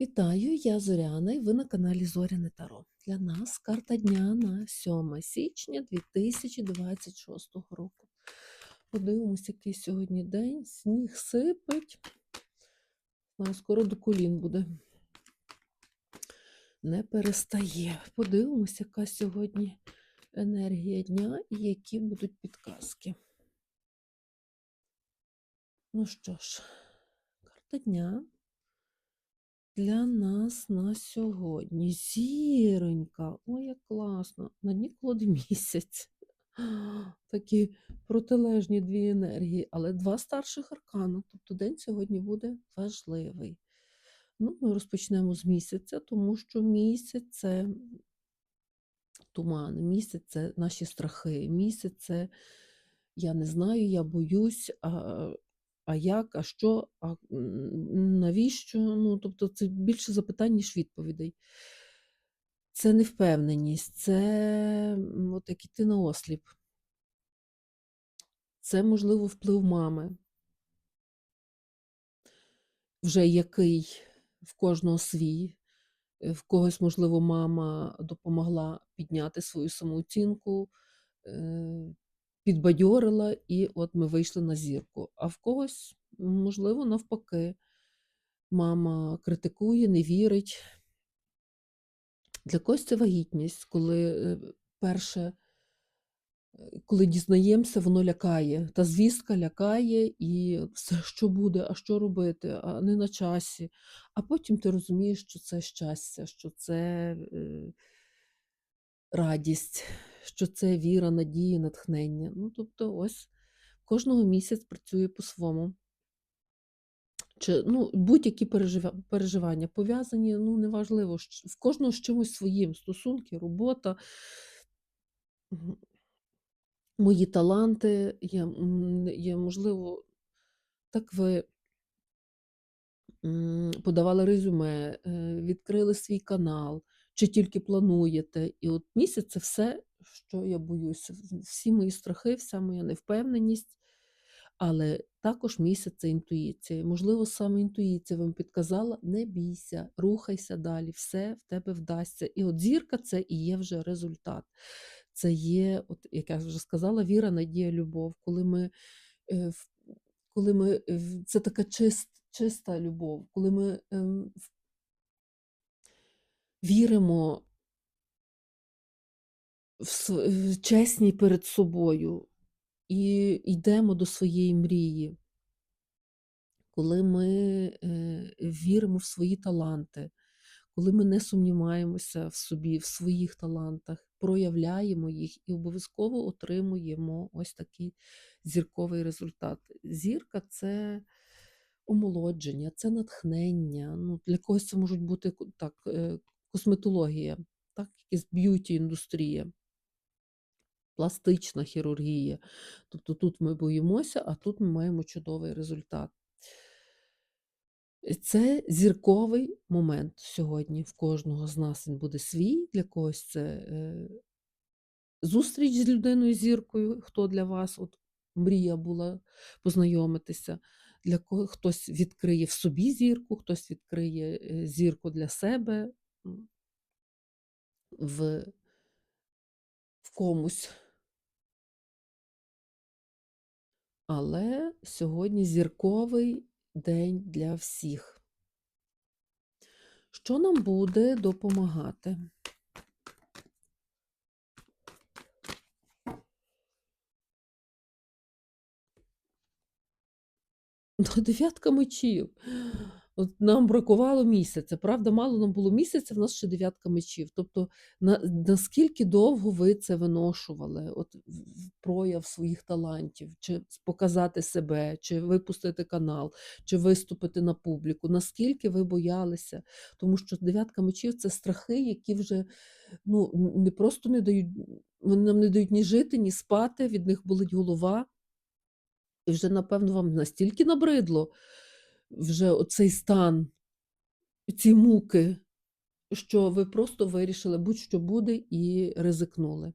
Вітаю, я Зоряна, і ви на каналі Зоряне Таро. Для нас карта дня на 7 січня 2026 року. Подивимось, який сьогодні день. Сніг сипить. Знаю, скоро до колін буде. Не перестає. Подивимось, яка сьогодні енергія дня і які будуть підказки. Ну що ж, карта дня для нас на сьогодні. Зіронька. Ой, як класно. На дні колоди місяць. Такі протилежні дві енергії, але два старших аркана. Тобто день сьогодні буде важливий. Ну, Ми розпочнемо з місяця, тому що місяць це туман, місяць це наші страхи, місяць це я не знаю, я боюсь. А а як, а що, а навіщо? Ну, тобто це більше запитань, ніж відповідей. Це невпевненість, це от як іти на осліп. Це, можливо, вплив мами, вже який в кожного свій. Е, В когось, можливо, мама допомогла підняти свою самооцінку, е, підбадьорила, і от ми вийшли на зірку. А в когось, можливо, навпаки, мама критикує, не вірить. Для когось це вагітність, коли е, перше, е, коли дізнаємося, воно лякає. Та звістка лякає, і все, що буде, а що робити, а не на часі. А потім ти розумієш, що це щастя, що це е, радість, що це віра, надія, натхнення. Ну, тобто, ось кожного місяць працює по-своєму. Чи, ну, будь-які пережива- переживання пов'язані, ну, неважливо, в кожного з чимось своїм. Стосунки, робота, мої таланти, є, є можливо, так ви подавали резюме, е, відкрили свій канал, чи тільки плануєте. І от місяць це все, що я боюся. Всі мої страхи, вся моя невпевненість. Але також місяць це інтуїція. Можливо, саме інтуїція вам підказала: не бійся, рухайся далі, все в тебе вдасться. І от зірка це і є вже результат. Це є, от, як я вже сказала, віра, надія, любов. Коли ми, е, коли ми е, це така чист, чиста любов, коли ми ем, віримо чесні перед собою і йдемо до своєї мрії. коли ми е, віримо в свої таланти, коли ми не сумніваємося в собі, в своїх талантах, проявляємо їх і обов'язково отримуємо ось такий зірковий результат. Зірка це омолодження, це натхнення. Ну, Для когось це можуть бути так, е, косметологія, так, якась б'юті-індустрія. Пластична хірургія. Тобто тут ми боїмося, а тут ми маємо чудовий результат. Це зірковий момент сьогодні. В кожного з нас він буде свій, для когось це е, зустріч з людиною зіркою, хто для вас от мрія була познайомитися. Для кого хтось відкриє в собі зірку, хтось відкриє е, зірку для себе в, в комусь. Але сьогодні зірковий день для всіх. Що нам буде допомагати? До дев'ятка мечів. От нам бракувало місяця. Правда, мало нам було місяця, в нас ще дев'ятка мечів. Тобто, на, наскільки довго ви це виношували, от прояв своїх талантів, чи показати себе, чи випустити канал, чи виступити на публіку, наскільки ви боялися? Тому що дев'ятка мечів це страхи, які вже ну, не просто не дають, вони нам не дають ні жити, ні спати, від них болить голова. І вже, напевно, вам настільки набридло вже оцей стан, ці муки, що ви просто вирішили, будь-що буде, і ризикнули.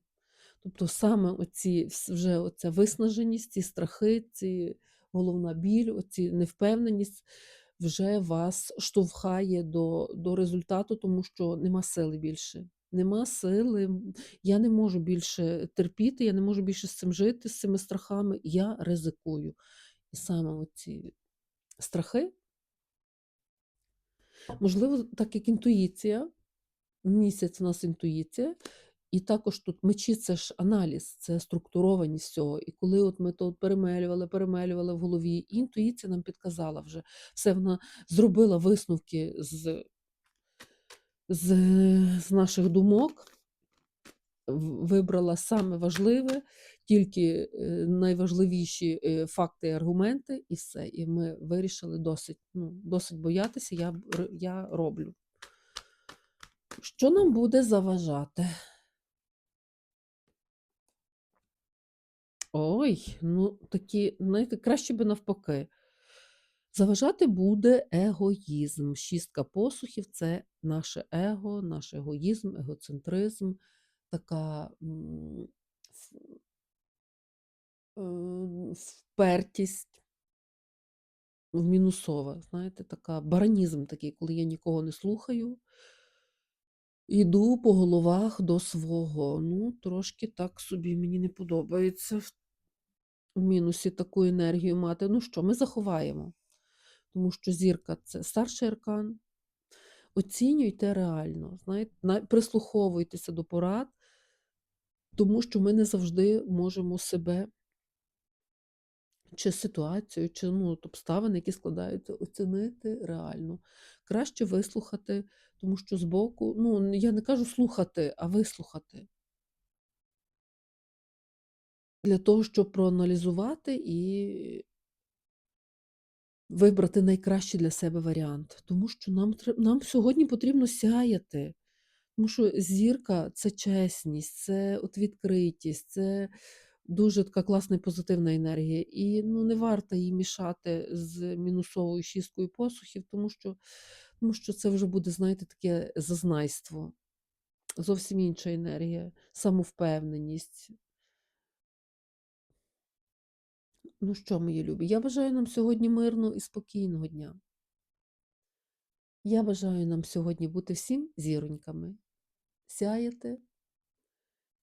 Тобто саме оці, вже оця виснаженість, ці страхи, ці головна біль, оці невпевненість, вже вас штовхає до до результату, тому що нема сили більше. Нема сили, я не можу більше терпіти, я не можу більше з цим жити, з цими страхами. Я ризикую. І саме оці страхи? Можливо, так як інтуїція, місяць у нас інтуїція, і також тут мечі це ж аналіз, це структурованість всього. І коли от ми то перемелювали, перемелювали в голові, і інтуїція нам підказала вже. Все, вона зробила висновки з з з наших думок, вибрала саме важливе, тільки, е, найважливіші, е, факти і аргументи, і все. І ми вирішили досить, ну, досить боятися, я я роблю. Що нам буде заважати? Ой, ну такі, знаєте, краще би навпаки. Заважати буде егоїзм. Шістка посухів це наше его, наш егоїзм, егоцентризм, така впертість в мінусова, знаєте, така баранізм такий, коли я нікого не слухаю, іду по головах до свого. Ну, трошки так собі мені не подобається в мінусі таку енергію мати. Ну що, ми заховаємо, тому що зірка це старший аркан. Оцінюйте реально, знаєте, прислуховуйтеся до порад, тому що ми не завжди можемо себе чи ситуацію, чи ну, обставини, які складаються, оцінити реально. Краще вислухати, тому що збоку, ну, я не кажу слухати, а вислухати. Для того, щоб проаналізувати і вибрати найкращий для себе варіант. Тому що нам, нам сьогодні потрібно сяяти. Тому що зірка це чесність, це от відкритість, це дуже така класна і позитивна енергія. І ну, не варто її мішати з мінусовою шісткою посухів, тому що, тому що це вже буде, знаєте, таке зазнайство. Зовсім інша енергія, самовпевненість. Ну що, мої любі, я бажаю нам сьогодні мирного і спокійного дня. Я бажаю нам сьогодні бути всім зіроньками, сяяти,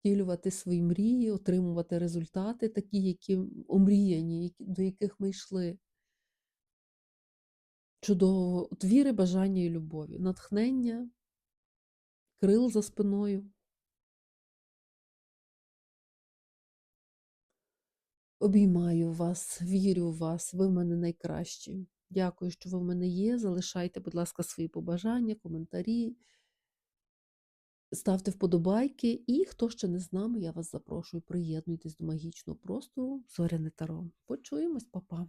втілювати свої мрії, отримувати результати, такі, які омріяні, до яких ми йшли. Чудово, от віри, бажання і любові, натхнення, крил за спиною. Обіймаю вас, вірю в вас, ви в мене найкращі. Дякую, що ви в мене є. Залишайте, будь ласка, свої побажання, коментарі, ставте вподобайки. І хто ще не з нами, я вас запрошую, приєднуйтесь до магічного простору Зоряне Таро. Почуємось, па-па.